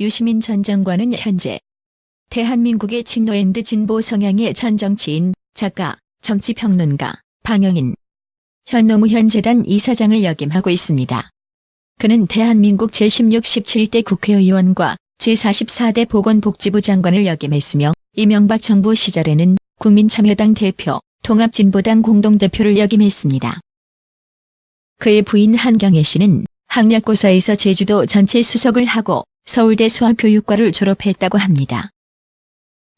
유시민 전 장관은 현재 대한민국의 칭노앤드 진보 성향의 전 정치인, 작가, 정치평론가, 방영인, 현 노무현 재단 이사장을 역임하고 있습니다. 그는 대한민국 제16, 17대 국회의원과 제44대 보건복지부 장관을 역임했으며 이명박 정부 시절에는 국민참여당 대표, 통합진보당 공동대표를 역임했습니다. 그의 부인 한경애 씨는 학력고사에서 제주도 전체 수석을 하고 서울대 수학교육과를 졸업했다고 합니다.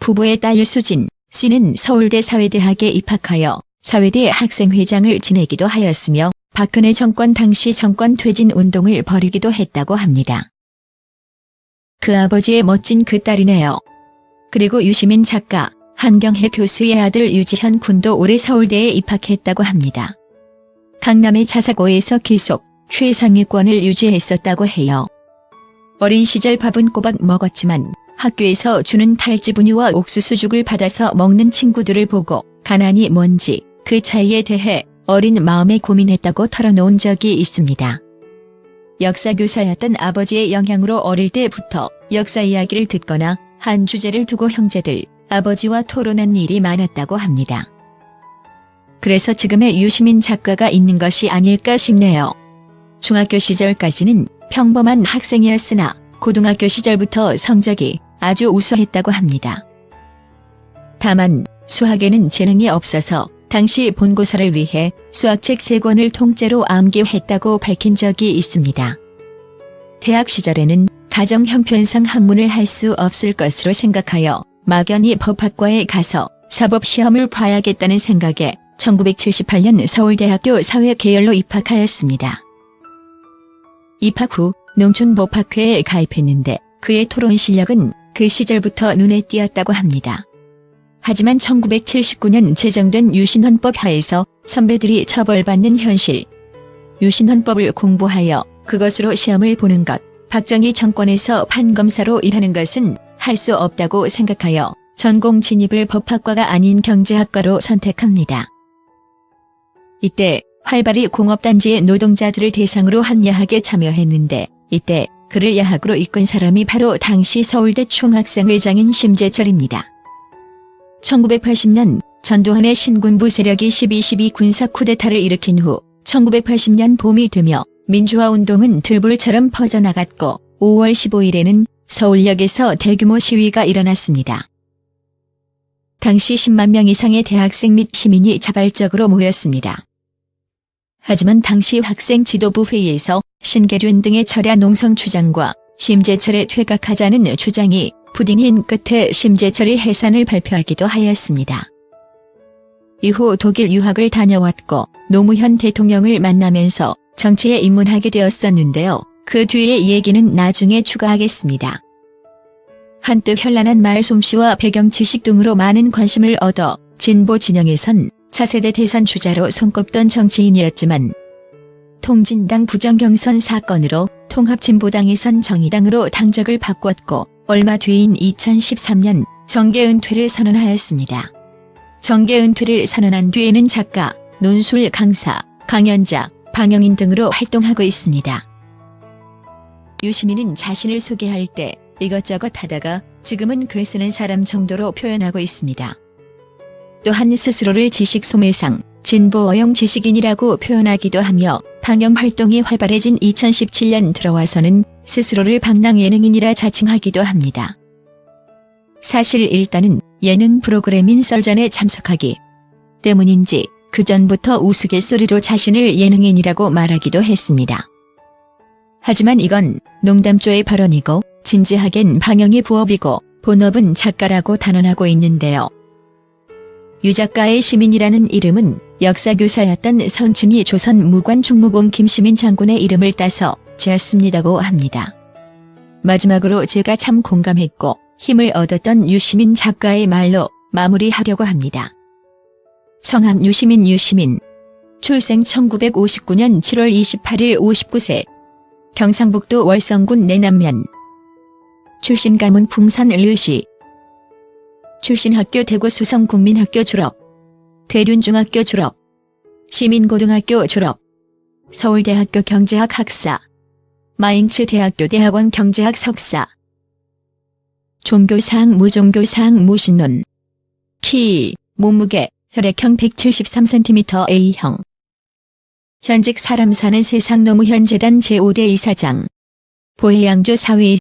부부의 딸 유수진 씨는 서울대 사회대학에 입학하여 사회대 학생회장을 지내기도 하였으며 박근혜 정권 당시 정권 퇴진 운동을 벌이기도 했다고 합니다. 그 아버지의 멋진 그 딸이네요. 그리고 유시민 작가, 한경혜 교수의 아들 유지현 군도 올해 서울대에 입학했다고 합니다. 강남의 자사고에서 계속 최상위권을 유지했었다고 해요. 어린 시절 밥은 꼬박 먹었지만 학교에서 주는 탈지 분유와 옥수수죽을 받아서 먹는 친구들을 보고 가난이 뭔지 그 차이에 대해 어린 마음에 고민했다고 털어놓은 적이 있습니다. 역사교사였던 아버지의 영향으로 어릴 때부터 역사 이야기를 듣거나 한 주제를 두고 형제들, 아버지와 토론한 일이 많았다고 합니다. 그래서 지금의 유시민 작가가 있는 것이 아닐까 싶네요. 중학교 시절까지는 평범한 학생이었으나 고등학교 시절부터 성적이 아주 우수했다고 합니다. 다만 수학에는 재능이 없어서 당시 본고사를 위해 수학책 3권을 통째로 암기했다고 밝힌 적이 있습니다. 대학 시절에는 가정 형편상 학문을 할 수 없을 것으로 생각하여 막연히 법학과에 가서 사법 시험을 봐야겠다는 생각에 1978년 서울대학교 사회계열로 입학하였습니다. 입학 후 농촌법학회에 가입했는데 그의 토론 실력은 그 시절부터 눈에 띄었다고 합니다. 하지만 1979년 제정된 유신헌법 하에서 선배들이 처벌받는 현실. 유신헌법을 공부하여 그것으로 시험을 보는 것, 박정희 정권에서 판검사로 일하는 것은 할 수 없다고 생각하여 전공 진입을 법학과가 아닌 경제학과로 선택합니다. 이때 활발히 공업단지의 노동자들을 대상으로 한 야학에 참여했는데 이때 그를 야학으로 이끈 사람이 바로 당시 서울대 총학생 회장인 심재철입니다. 1980년 전두환의 신군부 세력이 12.12 군사 쿠데타를 일으킨 후 1980년 봄이 되며 민주화 운동은 들불처럼 퍼져나갔고 5월 15일에는 서울역에서 대규모 시위가 일어났습니다. 당시 10만 명 이상의 대학생 및 시민이 자발적으로 모였습니다. 하지만 당시 학생 지도부 회의에서 신계륜 등의 철야 농성 주장과 심재철의 퇴각하자는 주장이 부딩힌 끝에 심재철이 해산을 발표하기도 하였습니다. 이후 독일 유학을 다녀왔고 노무현 대통령을 만나면서 정치에 입문하게 되었었는데요. 그 뒤의 얘기는 나중에 추가하겠습니다. 한뜻 현란한 말솜씨와 배경 지식 등으로 많은 관심을 얻어 진보 진영에선 차세대 대선 주자로 손꼽던 정치인이었지만 통진당 부정경선 사건으로 통합진보당에선 정의당으로 당적을 바꿨고 얼마 뒤인 2013년 정계 은퇴를 선언하였습니다. 정계 은퇴를 선언한 뒤에는 작가, 논술 강사, 강연자, 방영인 등으로 활동하고 있습니다. 유시민은 자신을 소개할 때 이것저것 하다가 지금은 글 쓰는 사람 정도로 표현하고 있습니다. 또한 스스로를 지식 소매상, 진보 어용 지식인이라고 표현하기도 하며 방영 활동이 활발해진 2017년 들어와서는 스스로를 방랑 예능인이라 자칭하기도 합니다. 사실 일단은 예능 프로그램인 썰전에 참석하기 때문인지 그 전부터 우스갯소리로 자신을 예능인이라고 말하기도 했습니다. 하지만 이건 농담조의 발언이고 진지하겐 방영이 부업이고 본업은 작가라고 단언하고 있는데요. 유 작가의 시민이라는 이름은 역사교사였던 선친이 조선 무관 충무공 김시민 장군의 이름을 따서 지었습니다고 합니다. 마지막으로 제가 참 공감했고 힘을 얻었던 유시민 작가의 말로 마무리하려고 합니다. 성함 유시민 유시민 출생 1959년 7월 28일 59세 경상북도 월성군 내남면 출신 가문 풍산 류시 출신 학교 대구 수성국민학교 졸업, 대륜중학교 졸업, 시민고등학교 졸업, 서울대학교 경제학 학사, 마인츠 대학교 대학원 경제학 석사, 종교상 무종교상 무신론, 키, 몸무게, 혈액형 173cm A형, 현직 사람 사는 세상 노무현재단 제5대 이사장, 보혜양조 사회